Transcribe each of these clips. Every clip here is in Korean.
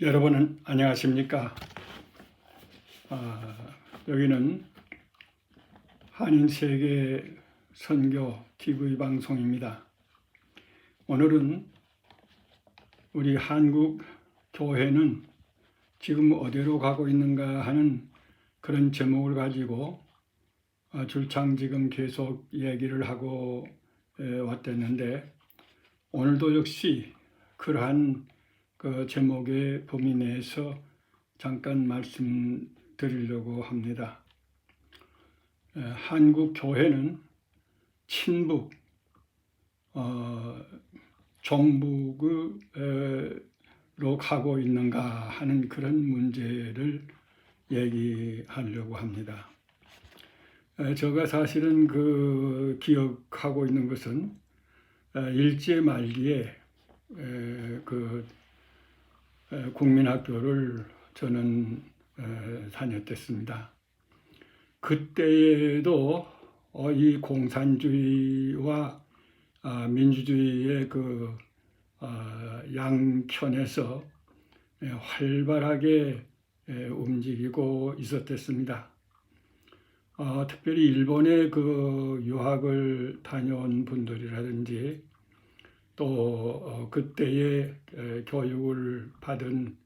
여러분은 안녕하십니까? 아, 여기는 한인 세계 선교 TV 방송입니다. 오늘은 우리 한국 교회는 지금 어디로 가고 있는가 하는 그런 제목을 가지고 아, 줄창 지금 계속 얘기를 하고 에, 왔댔는데 오늘도 역시 그러한 그 제목의 범위 내에서 잠깐 말씀드리려고 합니다. 에, 한국 교회는 친북, 어, 종북으로 가고 있는가 하는 그런 문제를 얘기하려고 합니다. 에, 제가 사실은 그 기억하고 있는 것은 에, 일제 말기에 에, 그 에, 국민학교를 저는 에, 다녔댔습니다. 그때에도 어, 이 공산주의와 아, 민주주의의 그 아, 양편에서 에, 활발하게 에, 움직이고 있었댔습니다. 어, 특별히 일본에 그 유학을 다녀온 분들이라든지 또 어, 그때의 에, 교육을 받은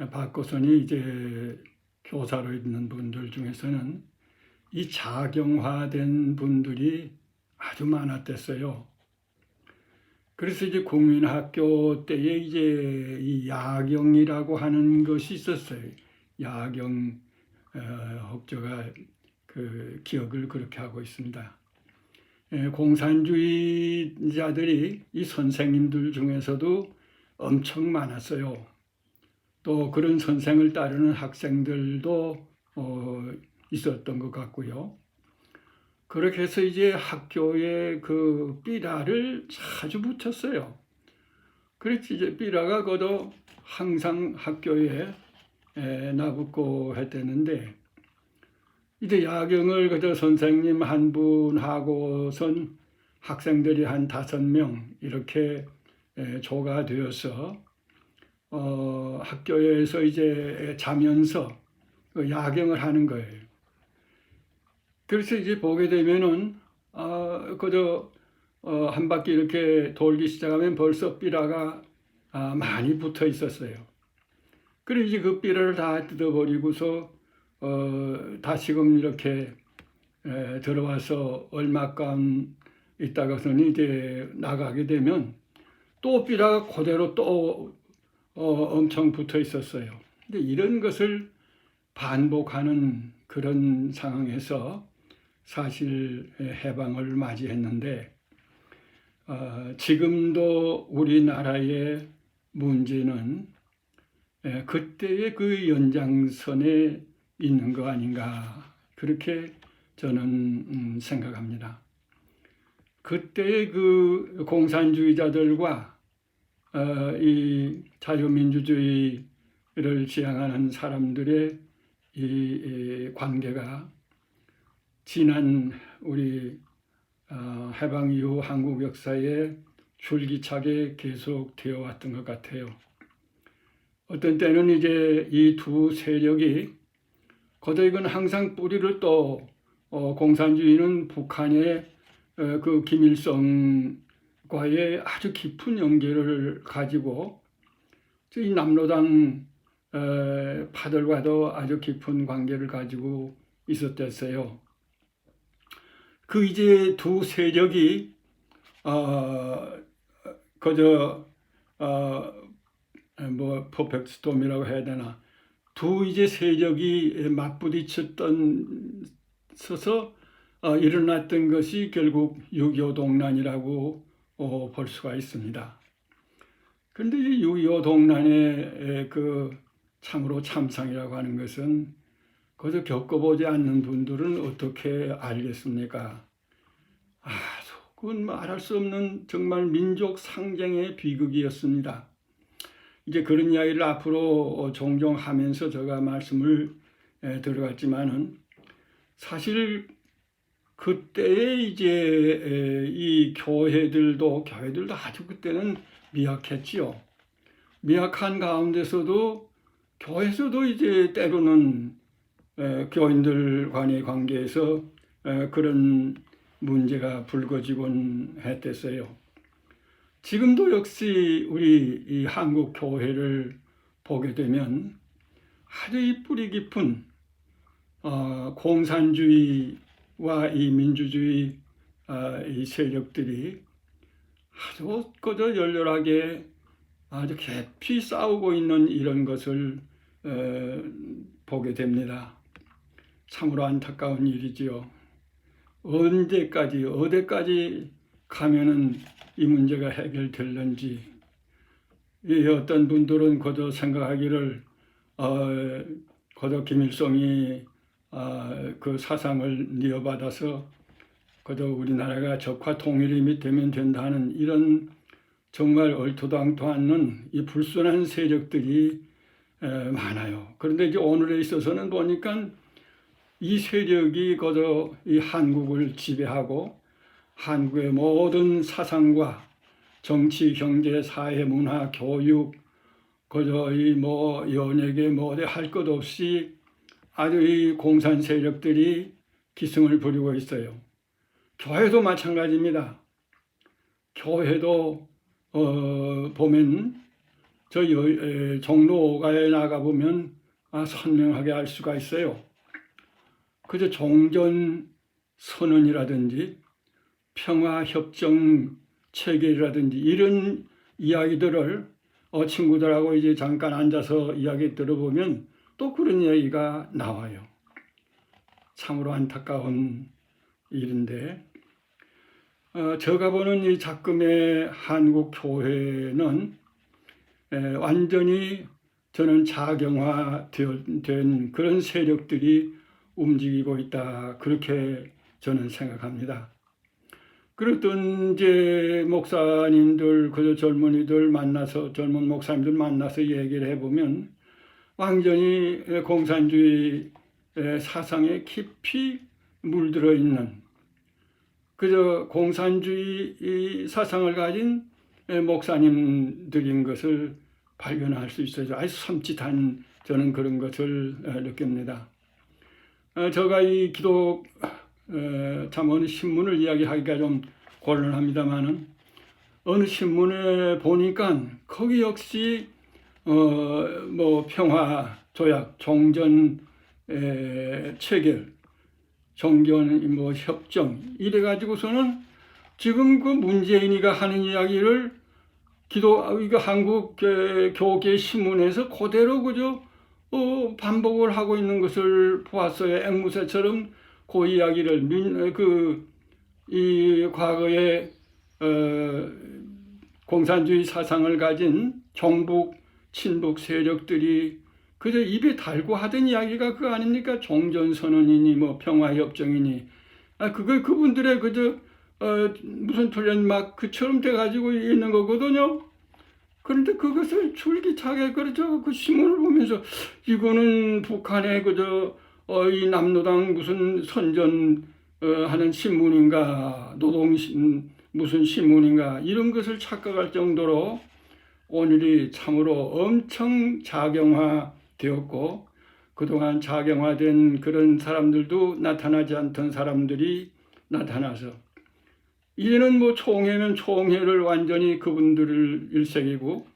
에, 받고서는 이제 교사로 있는 분들 중에서는 이 자경화된 분들이 아주 많았댔어요. 그래서 이제 국민학교 때에 이제 이 야경이라고 하는 것이 있었어요. 야경 어, 저가 그 기억을 그렇게 하고 있습니다. 예, 공산주의자들이 이 선생님들 중에서도 엄청 많았어요. 또 그런 선생을 따르는 학생들도 어, 있었던 것 같고요. 그렇게 해서 이제 학교에 그 삐라를 자주 붙였어요. 그렇지 이제 삐라가 거도 항상 학교에 에, 나붙고 했대는데 이제 야경을 그저 선생님 한 분 하고선 학생들이 한 다섯 명 이렇게 에, 조가 되어서 어, 학교에서 이제 자면서 그 야경을 하는 거예요. 그래서 이제 보게 되면은 아, 그저 어, 한 바퀴 이렇게 돌기 시작하면 벌써 삐라가 아, 많이 붙어 있었어요. 그래 이제 그 삐라를 다 뜯어버리고서 어, 다시금 이렇게 에, 들어와서 얼마간 있다가서는 이제 나가게 되면 또 삐라가 그대로 또 어, 엄청 붙어 있었어요. 근데 이런 것을 반복하는 그런 상황에서 사실 해방을 맞이했는데 어, 지금도 우리나라의 문제는 에, 그때의 그 연장선에 있는 거 아닌가 그렇게 저는 음, 생각합니다. 그때의 그 공산주의자들과 어, 이 자유민주주의를 지향하는 사람들의 이, 이 관계가 지난 우리 어, 해방 이후 한국 역사에 줄기차게 계속 되어 왔던 것 같아요. 어떤 때는 이제 이 두 세력이 거대익은 항상 뿌리를 또 어, 공산주의는 북한의 어, 그 김일성과의 아주 깊은 연계를 가지고 이 남로당 어, 파들과도 아주 깊은 관계를 가지고 있었댔어요. 그 이제 두 세력이 어, 그저 어, 뭐 퍼펙트 스톰이라고 해야 되나 두 이제 세력이 맞부딪혔던 서서 어, 일어났던 것이 결국 6.25 동란이라고 어, 볼 수가 있습니다. 그런데 이6.25 동란의 그 참으로 참상이라고 하는 것은 그저 겪어보지 않는 분들은 어떻게 알겠습니까? 아, 그건 말할 수 없는 정말 민족 상징의 비극이었습니다. 이제 그런 이야기를 앞으로 종종 하면서 제가 말씀을 들어갔지만은 사실 그때에 이제 이 교회들도 교회들도 아주 그때는 미약했지요. 미약한 가운데서도 교회에서도 이제 때로는 에, 교인들 간의 관계에서 에, 그런 문제가 불거지곤 했댔어요. 지금도 역시 우리 이 한국 교회를 보게 되면 아주 이 뿌리 깊은 어, 공산주의와 이 민주주의 아, 이 세력들이 아주 그저 열렬하게 아주 깊이 싸우고 있는 이런 것을 어, 보게 됩니다. 참으로 안타까운 일이지요. 언제까지 어디까지 가면은 이 문제가 해결될는지 이 어떤 분들은 그저 생각하기를 어, 그저 김일성이 아, 그 사상을 이어받아서 그저 우리나라가 적화 통일이 되면 된다는 이런 정말 얼토당토 않는 이 불순한 세력들이 에, 많아요. 그런데 이제 오늘에 있어서는 보니까 이 세력이 그저 이 한국을 지배하고 한국의 모든 사상과 정치, 경제, 사회, 문화, 교육, 그저 이뭐 연예계 뭐할 것 없이 아주 이 공산 세력들이 기승을 부리고 있어요. 교회도 마찬가지입니다. 교회도 어, 보면 저 종로가에 나가 보면 아, 선명하게 알 수가 있어요. 그저 종전 선언이라든지 평화 협정 체결이라든지 이런 이야기들을 어, 친구들하고 이제 잠깐 앉아서 이야기 들어보면 또 그런 이야기가 나와요. 참으로 안타까운 일인데 어, 제가 보는 이 작금의 한국 교회는 에, 완전히 저는 자경화된 그런 세력들이 움직이고 있다 그렇게 저는 생각합니다. 그랬던 이제 목사님들 그저 젊은이들 만나서 젊은 목사님들 만나서 얘기를 해보면 완전히 공산주의 사상에 깊이 물들어 있는 그저 공산주의 사상을 가진 목사님들인 것을 발견할 수 있어요. 아주 섬찟한 저는 그런 것을 느낍니다. 어, 제가 이 기독 어, 참 어느 신문을 이야기하기가 좀 곤란합니다만은 어느 신문에 보니까 거기 역시 어 뭐 평화 조약 종전 에, 체결 종전 뭐 협정 이래 가지고서는 지금 그 문재인이가 하는 이야기를 기도 이거 한국 교계 신문에서 그대로 그저 어, 반복을 하고 있는 것을 보았어요. 앵무새처럼 그 이야기를 민, 그, 이 과거에, 어, 공산주의 사상을 가진 정북, 친북 세력들이 그저 입에 달고 하던 이야기가 그거 아닙니까? 종전선언이니 뭐 평화협정이니. 아, 그거 그분들의 그저, 어, 무슨 훈련 막 그처럼 돼가지고 있는 거거든요. 그런데 그것을 줄기차게 그렇죠. 그 신문을 보면서 이거는 북한의 그저 어, 이 남노당 무슨 선전 어, 하는 신문인가 노동신 무슨 신문인가 이런 것을 착각할 정도로 오늘이 참으로 엄청 자경화되었고 그동안 자경화된 그런 사람들도 나타나지 않던 사람들이 나타나서 이제는 뭐 총회는 총회를 완전히 그분들을 일색이고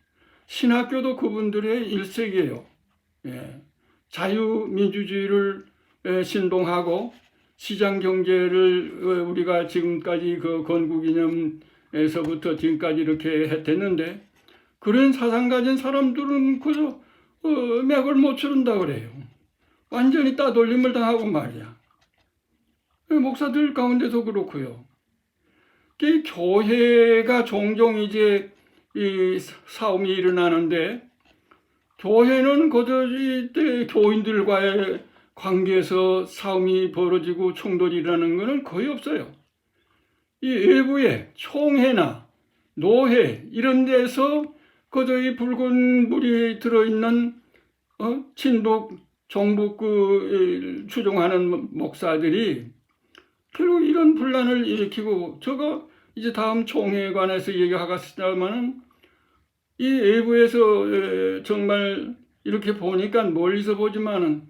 신학교도 그분들의 일색이에요. 예. 자유민주주의를 신봉하고 시장 경제를 어, 우리가 지금까지 그 건국 이념에서부터 지금까지 이렇게 했댔는데 그런 사상 가진 사람들은 그저 어, 맥을 못 치른다 그래요. 완전히 따돌림을 당하고 말이야. 목사들 가운데도 그렇고요. 그 교회가 종종 이제 이 싸움이 일어나는데 교회는 그저 이때 교인들과의 관계에서 싸움이 벌어지고 총돌이 일어나는 것은 거의 없어요. 이 일부의 총회나 노회 이런 데서 그저 이 붉은 물이 들어있는 어? 친북 정북 그 추종하는 목사들이 결국 이런 분란을 일으키고 저거 이제 다음 총회에 관해서 얘기하겠습니다만은 이 외부에서 에, 정말 이렇게 보니까 멀리서 보지만은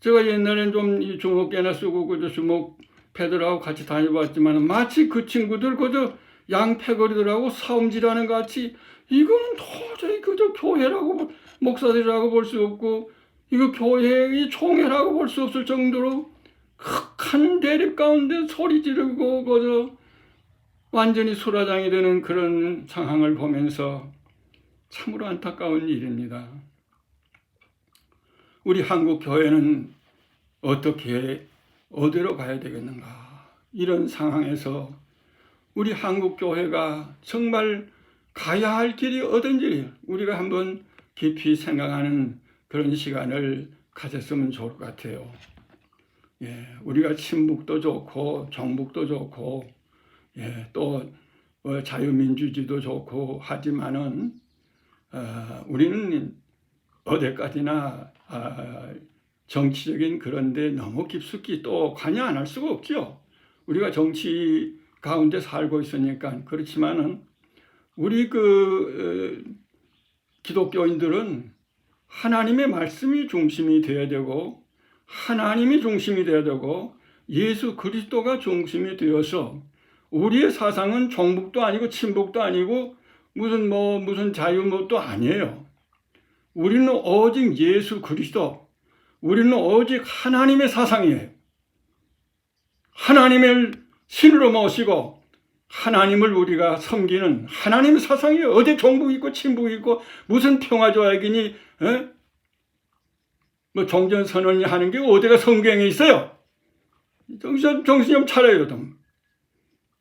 제가 옛날엔 좀이 주먹개나 쓰고 그저 주먹 패들하고 같이 다녀봤지만 마치 그 친구들 그저 양패거리들하고 싸움질하는 것 같이 이거는 도저히 그저 교회라고 볼- 목사들이라고 볼 수 없고 이거 교회의 총회라고 볼 수 없을 정도로 극한 대립 가운데 소리 지르고 그저 완전히 수라장이 되는 그런 상황을 보면서 참으로 안타까운 일입니다. 우리 한국 교회는 어떻게 어디로 가야 되겠는가? 이런 상황에서 우리 한국 교회가 정말 가야 할 길이 어딘지 우리가 한번 깊이 생각하는 그런 시간을 가졌으면 좋을 것 같아요. 예, 우리가 친북도 좋고 정북도 좋고 예, 또 어, 자유민주주의도 좋고 하지만은 어, 우리는 어디까지나 아, 정치적인 그런데 너무 깊숙이 또 관여 안 할 수가 없죠. 우리가 정치 가운데 살고 있으니까 그렇지만은 우리 그 어, 기독교인들은 하나님의 말씀이 중심이 되어야 되고 하나님이 중심이 되어야 되고 예수 그리스도가 중심이 되어서 우리의 사상은 종북도 아니고 친북도 아니고 무슨 뭐 무슨 자유 뭐도 아니에요. 우리는 오직 예수 그리스도, 우리는 오직 하나님의 사상이에요. 하나님을 신으로 모시고 하나님을 우리가 섬기는 하나님의 사상이 어디 종북 있고 친북 있고 무슨 평화조약이니 에? 뭐 종전선언이 하는 게 어디가 성경에 있어요? 정신 정신 좀 차려요 좀.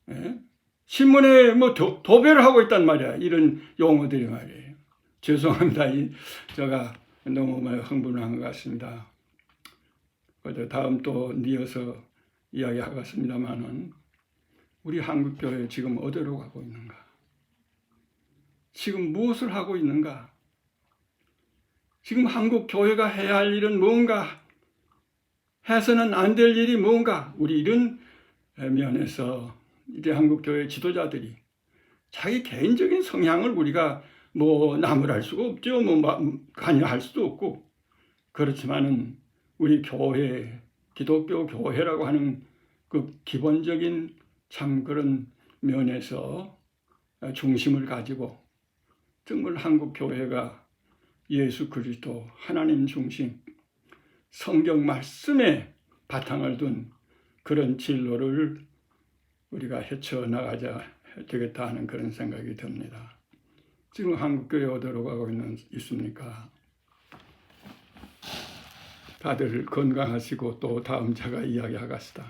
예? 신문에 뭐 도, 도배를 하고 있단 말이야 이런 용어들이 말이에요. 죄송합니다. 이 제가 너무 많이 흥분한 것 같습니다. 그저 다음 또 이어서 이야기하겠습니다만은 우리 한국 교회 지금 어디로 가고 있는가? 지금 무엇을 하고 있는가? 지금 한국 교회가 해야 할 일은 뭔가? 해서는 안 될 일이 뭔가? 우리 이런 면에서 이제 한국 교회 지도자들이 자기 개인적인 성향을 우리가 뭐 나무랄 수가 없죠. 뭐 마- 관여할 수도 없고 그렇지만은 우리 교회 기독교 교회라고 하는 그 기본적인 참 그런 면에서 중심을 가지고 정말 한국 교회가 예수 그리스도 하나님 중심 성경 말씀에 바탕을 둔 그런 진로를 우리가 헤쳐 나가자 되겠다 하는 그런 생각이 듭니다. 지금 한국 교회 어디로 가고 있는 있습니까? 다들 건강하시고 또 다음 제가 이야기하겠습니다.